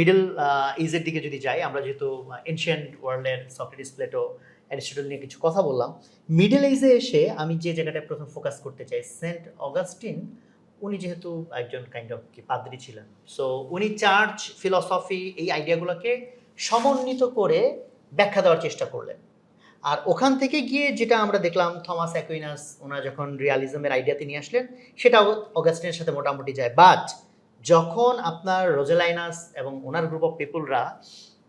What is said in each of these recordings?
Middle ইজের দিকে যদি যাই, আমরা যেহেতু এনশিয়েন্ট ওয়ার্ল্ডের সক্রেটিস প্লেটো অ্যারিস্টটল নিয়ে কিছু কথা বললাম মিডল এজে এসে আমি যে জায়গাটায় প্রথম ফোকাস করতে চাই সেন্ট অগাস্টিন উনি যেহেতু একজন কাইন্ড অফ কি, পাদ্রী ছিলেন। সো উনি চার্চ ফিলসফি এই আইডিয়াগুলোকে সমন্বিত করে ব্যাখ্যা দেওয়ার চেষ্টা করলেন। আর ওখান থেকে গিয়ে যেটা আমরা দেখলাম, থমাস অ্যাকুইনাস, ওনারা যখন রিয়ালিজমের আইডিয়াতে নিয়ে আসলেন, সেটা অগাস্টিনের সাথে মোটামুটি যায়। বাট যখন আপনার রোজেলাইনাস এবং ওনার গ্রুপ অফ পিপুলরা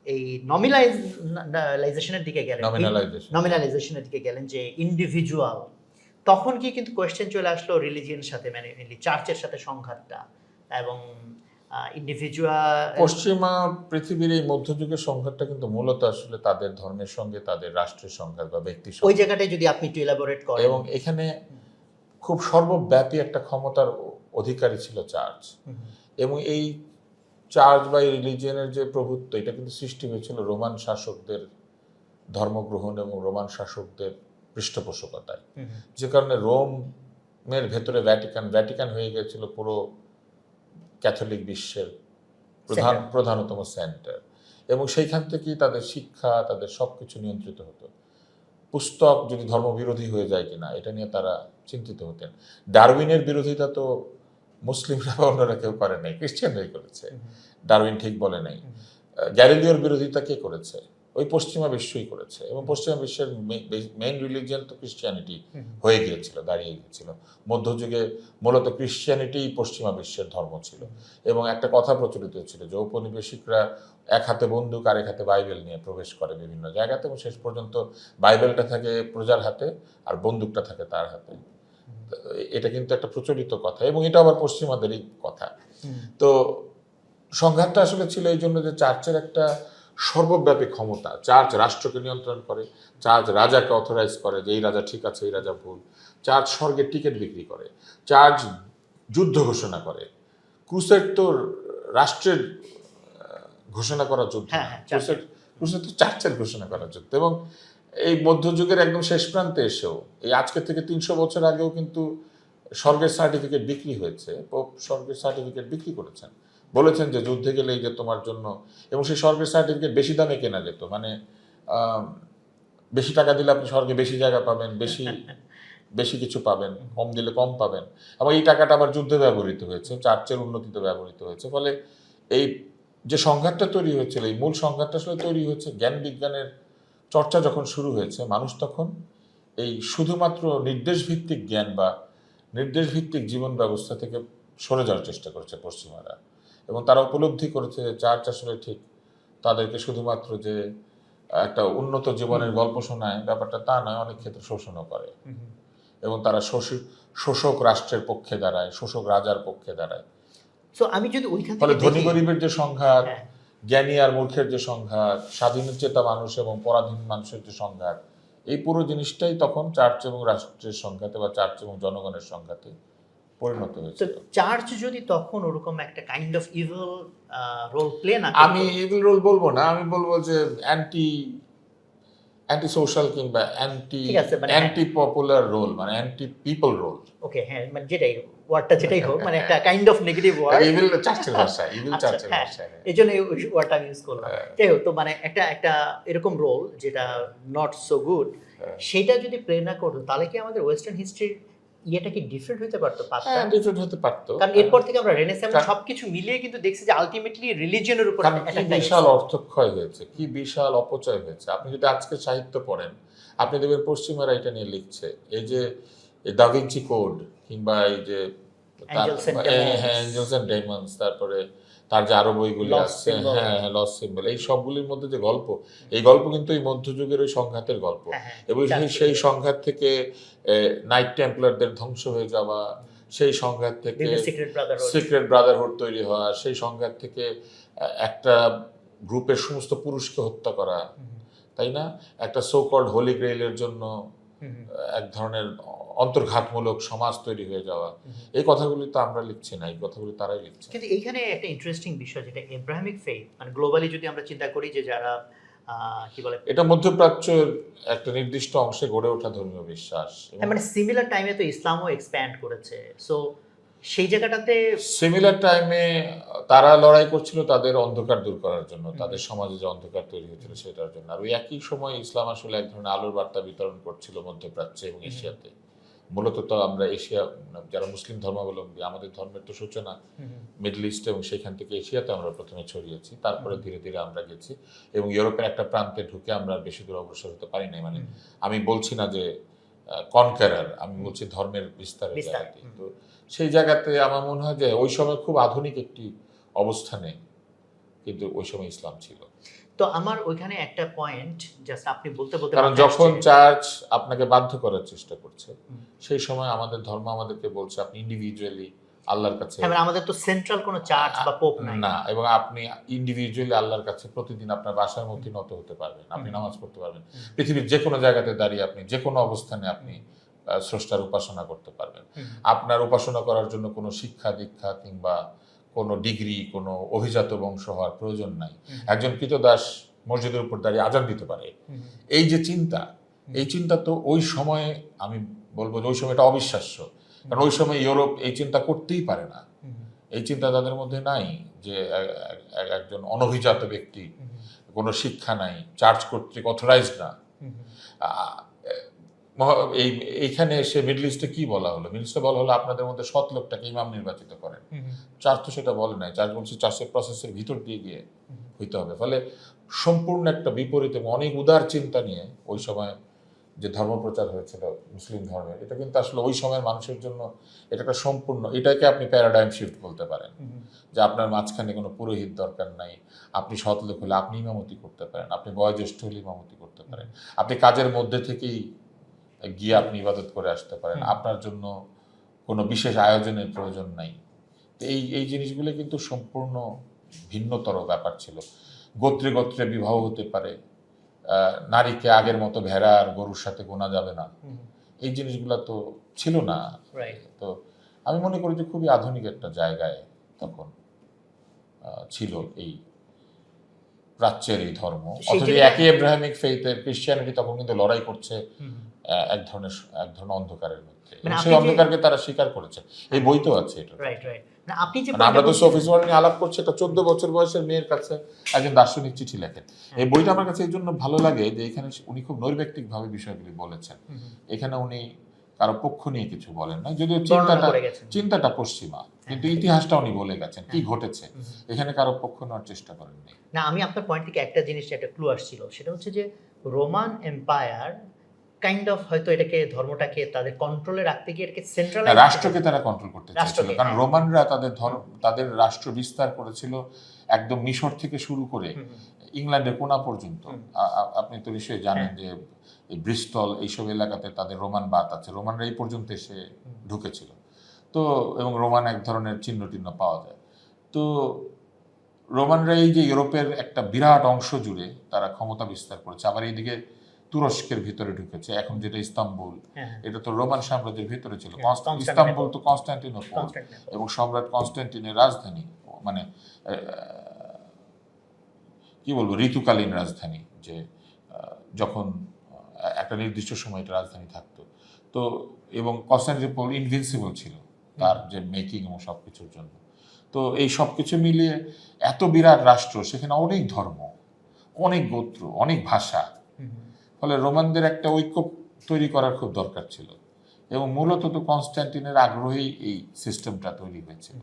এই নমিনালাইজেশনের দিকে গেলেন নমিনালাইজেশন নমিনালাইজেশনের দিকে গেলেন যে ইন্ডিভিজুয়াল তখন কি কিন্তু কোয়েশ্চেন চলে আসলো রিলিজিয়নের সাথে মানে চার্চের সাথে সংঘাতটা এবং ইন্ডিভিজুয়াল পশ্চিমা পৃথিবীর এই মধ্যযুগের সংঘাতটা কিন্তু মূলত আসলে তাদের ধর্মের সঙ্গে তাদের রাষ্ট্রের সংঘাত বা ব্যক্তির ওই জায়গাটায় যদি আপনি একটু ইলাবোরেট করেন। এবং এখানে খুব সর্বব্যাপী একটা ক্ষমতার অধিকারী ছিল চার্চ এবং এই চার্চ বা এই রিলিজিয়নের যে প্রভুত্ব এটা কিন্তু সৃষ্টি হয়েছিল রোমান শাসকদের ধর্মগ্রহণ এবং রোমান শাসকদের পৃষ্ঠপোষকতায়। যে কারণে রোমের ভেতরে ভ্যাটিকান ভ্যাটিকান হয়ে গেছিল পুরো ক্যাথলিক বিশ্বের প্রধান প্রধানতম সেন্টার এবং সেইখান থেকেই তাদের শিক্ষা তাদের সব কিছু নিয়ন্ত্রিত হতো। পুস্তক যদি ধর্মবিরোধী হয়ে যায় কিনা এটা নিয়ে তারা চিন্তিত হতেন। ডারউইনের বিরোধিতা তো মুসলিমরা বা অন্যরা কেউ করে নাই খ্রিস্টানরাই করেছে। ডারউইন ঠিক বলে নাই। গ্যালিলিওর বিরোধিতা কে করেছে? ওই পশ্চিমা বিশ্বই করেছে এবং পশ্চিমা বিশ্বের মেইন রিলিজিয়ান তো ক্রিশ্চিয়ানিটি হয়ে গিয়েছিল দাঁড়িয়ে গিয়েছিল। মধ্যযুগে মূলত ক্রিশ্চিয়ানিটি পশ্চিমা বিশ্বের ধর্ম ছিল। এবং একটা কথা প্রচলিত ছিল যে ঔপনিবেশিকরা এক হাতে বন্দুক আর এক হাতে বাইবেল নিয়ে প্রবেশ করে বিভিন্ন জায়গাতে এবং শেষ পর্যন্ত বাইবেলটা থাকে প্রজার হাতে আর বন্দুকটা থাকে তার হাতে। এটা কিন্তু একটা প্রচলিত কথা এবং এটা আবার পশ্চিমাদেরই কথা তো সংঘাতটা আসলে ছিল এই জন্য যে চার্চের একটা সর্বব্যাপী ক্ষমতা চার্চ রাষ্ট্রকে নিয়ন্ত্রণ করে চার্চ রাজাকে অথরাইজ করে যে এই রাজা ঠিক আছে এই রাজা ভুল চার্চ স্বর্গের টিকিট বিক্রি করে চার্চ যুদ্ধ ঘোষণা করে ক্রুসেড তো রাষ্ট্রের ঘোষণা করা যুদ্ধ হ্যাঁ, হ্যাঁ। ক্রুসেড ক্রুসেড তো চার্চের ঘোষণা করা যুদ্ধ এবং এই মধ্যযুগের একদম শেষ প্রান্তে এসেও। এই আজকে থেকে তিনশো বছর আগেও কিন্তু স্বর্গের সার্টিফিকেট বিক্রি হয়েছে পোপ স্বর্গের সার্টিফিকেট বিক্রি করেছেন। বলেছেন যে যুদ্ধে গেলেই যে তোমার জন্য এবং সেই স্বর্গের সার্টিফিকেট বেশি দামে কেনা যেত। মানে বেশি টাকা দিলে আপনি স্বর্গে বেশি জায়গা পাবেন বেশি বেশি কিছু পাবেন কম দিলে কম পাবেন। এবং এই টাকাটা আবার যুদ্ধে ব্যবহৃত হয়েছে চার্চের উন্নতিতে ব্যবহৃত হয়েছে। ফলে এই যে সংঘাতটা তৈরি হয়েছিল এই মূল সংঘাতটা আসলে তৈরি হয়েছে জ্ঞান বিজ্ঞানের চর্চা যখন শুরু হয়েছে মানুষ তখন এই শুধুমাত্র নির্দেশ ভিত্তিক জ্ঞান বা নির্দেশ ভিত্তিক জীবন ব্যবস্থা থেকে সরে যাওয়ার চেষ্টা করেছে পশ্চিমারা। এবং তারা উপলব্ধি করেছে যে চার্চ আসলে ঠিক তাদেরকে শুধুমাত্র যে একটা উন্নত জীবনের গল্প শোনায় ব্যাপারটা তা নয় অনেক ক্ষেত্রে শোষণও করে। এবং তারা শোষি- শোষক রাষ্ট্রের পক্ষে দাঁড়ায় শোষক রাজার পক্ষে দাঁড়ায়। সো আমি যদি ওইখান থেকে ধনী গরিবের যে সংঘাত হ্যাঁ, জ্ঞানী আর মূর্খের যে সংঘাত স্বাধীনচেতা মানুষ এবং পরাধীন মানুষের যে সংঘাত এই পুরো জিনিসটাই তখন চার্চ এবং রাষ্ট্রের সংঘাতে বা চার্চ এবং জনগণের সংঘাতে পরিণত হয়েছে চার্চ যদি তখন ওরকম একটা kind of evil role play না আমি ইভিল রোল বলব না আমি বলব যে অ্যান্টি অ্যান্টি সোশ্যাল কিংবা অ্যান্টি অ্যান্টি পপুলার রোল মানে অ্যান্টি পিপল রোল ওকে হ্যাঁ মানে যেটাই ওয়ার্ডটা যেটাই হোক মানে একটা kind of negative word evil চার্চের ভাষা ইভিল আচ্ছা, চার্চের হ্যাঁ। ভাষা এই জন্য ওই ওয়ার্ডটা আমি ইউজ করলাম হ্যাঁ। যাই হোক তো মানে একটা একটা এরকম রোল যেটা নট সো গুড হ্যাঁ। সেটা যদি প্লে না করতো তাহলে কি আমাদের ওয়েস্টার্ন হিস্ট্রির ইয়েটা কি ডিফারেন্ট হতে পারতো? পাঁচটা হ্যাঁ ডিফারেন্ট হতে পারতো। কারণ এরপর থেকে আমরা রেনেসাঁস সব সবকিছু মিলিয়ে কিন্তু দেখছি যে আলটিমেটলি রিলিজিয়নের উপর কারণ কি attack টা বিশাল অর্থক্ষয় হয়েছে কি বিশাল অপচয় হয়েছে। আপনি যদি আজকে সাহিত্য পড়েন আপনি দেখবেন পশ্চিমারা এটা নিয়ে লিখছে। এই যে দাভিঞ্চি কোড কিংবা এই যে হ্যাঁ, হ্যাঁ অ্যাঞ্জেলস এন্ড ডেমন্স তারপরে তার যে আরও বইগুলি আসছে হ্যাঁ হ্যাঁ লস সিম্বল এই সবগুলির মধ্যে যে গল্প এই গল্প কিন্তু এই মধ্যযুগের ওই সংঘাতের গল্প। হ্যাঁ, হ্যাঁ, এবং সেই। সংঘাত থেকে নাইট টেম্পলারদের ধ্বংস হয়ে যাওয়া সেই সংঘাত থেকে সিক্রেট ব্রাদারহুড তৈরি হওয়া সেই সংঘাত থেকে একটা গ্রুপের সমস্ত পুরুষকে হত্যা করা তাই না? একটা সো কল্ড হোলি গ্রেইলের জন্য এক ধরনের অন্তর্ঘাতমূলক সমাজ তৈরি হয়ে যাওয়া। এই কথাগুলি তো আমরা লিখছি না এই কথাগুলি তারাই লিখছে। কিন্তু এইখানে একটা ইন্টারেস্টিং বিষয় যেটা এব্রাহিমিক ফেথ মানে গ্লোবালি যদি আমরা চিন্তা করি যে যারা কি বলে? এটা মধ্যপ্রাচ্যের একটা নির্দিষ্ট অংশে গড়ে ওঠা ধর্মীয় বিশ্বাস। হ্যাঁ, মানে সিমিলার টাইমে তো ইসলামও এক্সপ্যান্ড করেছে। সো সেই জায়গাটাতে সিমিলার টাইমে তারা লড়াই করছিল তাদের অন্ধকার দূর করার জন্য তাদের সমাজে যে অন্ধকার তৈরি হয়েছিল সেটার জন্য। আর ওই একই সময় ইসলাম আসলে এক ধরনের আলোর বার্তা বিতরণ করছিল মধ্যপ্রাচ্যে এবং এশিয়াতে। মূলত তো আমরা এশিয়া যারা মুসলিম ধর্মাবলম্বী আমাদের ধর্মের তো সূচনা মিডল ইস্ট এবং সেখান থেকে এশিয়াতে আমরা প্রথমে ছড়িয়েছি তারপরে ধীরে ধীরে আমরা গেছি এবং ইউরোপের একটা প্রান্তে ঢুকে আমরা বেশি দূর অগ্রসর হতে পারি নাই। মানে আমি বলছি না যে কনকারার আমি বলছি ধর্মের বিস্তারের বিস্তার, জায়গাতে। তো সেই জায়গাতে আমার মনে হয় যে ওই সময় খুব আধুনিক একটি অবস্থানে কিন্তু ওই সময় ইসলাম ছিল। তো আমার ওইখানে একটা পয়েন্ট জাস্ট আপনি বলতে বলতে কারণ যখন। চার্চ আপনাকে বাধ্য করার চেষ্টা করছে সেই সময় আমাদের ধর্ম আমাদেরকে বলছে আপনি ইন্ডিভিজুয়ালি আল্লাহর কাছে হ্যাঁ, মানে আমাদের তো সেন্ট্রাল কোনো চার্চ বা পোপ নাই। না এবং আপনি ইন্ডিভিজুয়ালি আল্লাহর কাছে প্রতিদিন আপনার বাসার মধ্যে নত হতে পারবেন আপনি নামাজ পড়তে পারবেন। পৃথিবীর যে কোনো জায়গাতে দাঁড়িয়ে আপনি যে কোনো অবস্থানে আপনি স্রষ্টার উপাসনা করতে পারবেন। আপনার উপাসনা করার জন্য কোনো শিক্ষা দীক্ষা কিংবা কোনো ডিগ্রি কোনো অভিজাত বংশ হওয়ার প্রয়োজন নাই। একজন কৃতদাস মসজিদের উপর দাঁড়িয়ে আজান দিতে পারে। এই যে চিন্তা এই চিন্তা তো ওই সময়ে আমি বলব যে ওই সময়টা অবিশ্বাস্য। কারণ ওই সময় ইউরোপ এই চিন্তা করতেই পারে না। এই চিন্তা তাদের মধ্যে নাই যে একজন অনভিজাত ব্যক্তি কোনো শিক্ষা নাই চার্চ কর্তৃক অথরাইজড না। এই এইখানে এসে মিডল ইস্টে কি বলা হলো? মিডল ইস্টে বলা হলো আপনাদের মধ্যে সৎ লোকটাকে ইমাম নির্বাচিত করেন। চার্চ তো সেটা বলে নাই। চার্চ বলছে চার্চের প্রসেসের ভিতর দিয়ে গিয়ে হইতে হবে। ফলে সম্পূর্ণ একটা বিপরীত এবং অনেক উদার চিন্তা নিয়ে ওই সময় যে ধর্ম প্রচার হয়েছিল মুসলিম ধর্মের এটা কিন্তু আসলে ওই সময়ের মানুষের জন্য এটা একটা সম্পূর্ণ এটাকে আপনি প্যারাডাইম শিফট বলতে পারেন। যে আপনার মাঝখানে কোনো পুরোহিত দরকার নাই আপনি সৎ লোক হলে আপনি ইমামতি করতে পারেন আপনি বয়োজ্যেষ্ঠ হলে ইমামতি করতে পারেন। আপনি কাজের মধ্যে থেকেই গিয়ে আপনি ইবাদত করে আসতে পারেন। আপনার জন্য কোনো বিশেষ আয়োজনের প্রয়োজন নাই। তো এই এই জিনিসগুলো কিন্তু সম্পূর্ণ ভিন্নতর ব্যাপার ছিল। গোত্রে গোত্রে বিবাহ হতে পারে। নারীকে আগের মতো ভেড়া আর গরুর সাথে গোনা যাবে না। এই জিনিসগুলো তো ছিল না। তো আমি মনে করি যে খুবই আধুনিক একটা জায়গায় তখন ছিল এই প্রাচ্যের এই ধর্ম। অথচ একই এব্রাহামিক ফেইথের ক্রিশ্চিয়ানিটি তখন কিন্তু লড়াই করছে এক ধরনের এক ধরনের অন্ধকারের মধ্যে। মানে সেই অন্ধকারকে তারা স্বীকার করেছে। এই বই তো আছে এটা। রাইট রাইট আপনি যে মানে আমরা তো সফিস ওয়ার্ল্ড নিয়ে আলাপ করছি একটা চোদ্দ বছর বয়সের মেয়ের কাছে একজন দার্শনিক চিঠি লেখেন। এই বইটা আমার কাছে এই জন্য ভালো লাগে যে এখানে উনি খুব নৈর্ব্যক্তিক ভাবে বিষয়গুলি বলেছেন। এখানে উনি কারও পক্ষ নিয়ে কিছু বলেন না যদিও চিন্তাটা চিন্তাটা পশ্চিমা কিন্তু ইতিহাসটা উনি বলে গেছেন কি হ্যাঁ। ঘটেছে। এখানে কারও পক্ষ নেওয়ার চেষ্টা করেননি না আমি আপনার পয়েন্ট থেকে একটা জিনিস একটা ক্লু আসছিল সেটা হচ্ছে যে রোমান এম্পায়ার কাইন্ড অফ হয়তো এটাকে ধর্মটাকে তাদের কন্ট্রোলে রাখতে গিয়ে এটাকে না, সেন্ট্রালাইজ রাষ্ট্রকে তারা কন্ট্রোল করতে রাষ্ট্রকে, কারণ হ্যাঁ। রোমানরা তাদের ধর্ম তাদের রাষ্ট্র বিস্তার করেছিল একদম মিশর থেকে শুরু করে ইংল্যান্ডের কোনা পর্যন্ত। আপনি তো নিশ্চয়ই জানেন যে এই ব্রিস্টল এইসব এলাকাতে তাদের রোমান বাত আছে। রোমানরা এই পর্যন্ত এসে ঢুকেছিল। তো এবং রোমান এক ধরনের চিহ্ন টিহ্ন পাওয়া যায়। তো রোমানরা এই যে ইউরোপের একটা বিরাট অংশ জুড়ে তারা ক্ষমতা বিস্তার করেছে আবার এইদিকে তুরস্কের ভিতরে ঢুকেছে। এখন যেটা ইস্তাম্বুল হ্যাঁ এটা তো রোমান সাম্রাজ্যের ভিতরে ছিল। হ্যাঁ। ইস্তাম্বুল তো কনস্ট্যান্টিনোপল। এবং সম্রাট কনস্ট্যান্টিনের রাজধানী মানে কি বলব ঋতুকালীন রাজধানী যে যখন একটা নির্দিষ্ট সময় এটা রাজধানী থাকতো। তো এবং কনস্ট্যান্টিনোপল ইনভিনসিবল ছিল তার যে মেকিং এবং সব কিছুর জন্য। তো এই সব কিছু মিলিয়ে এত বিরাট রাষ্ট্র সেখানে অনেক ধর্ম অনেক গোত্র অনেক ভাষা। ফলে রোমানদের একটা ঐক্য তৈরি করার খুব দরকার ছিল। এবং মূলত তো কনস্ট্যান্টিনের আগ্রহেই এই সিস্টেমটা তৈরি হয়েছিল।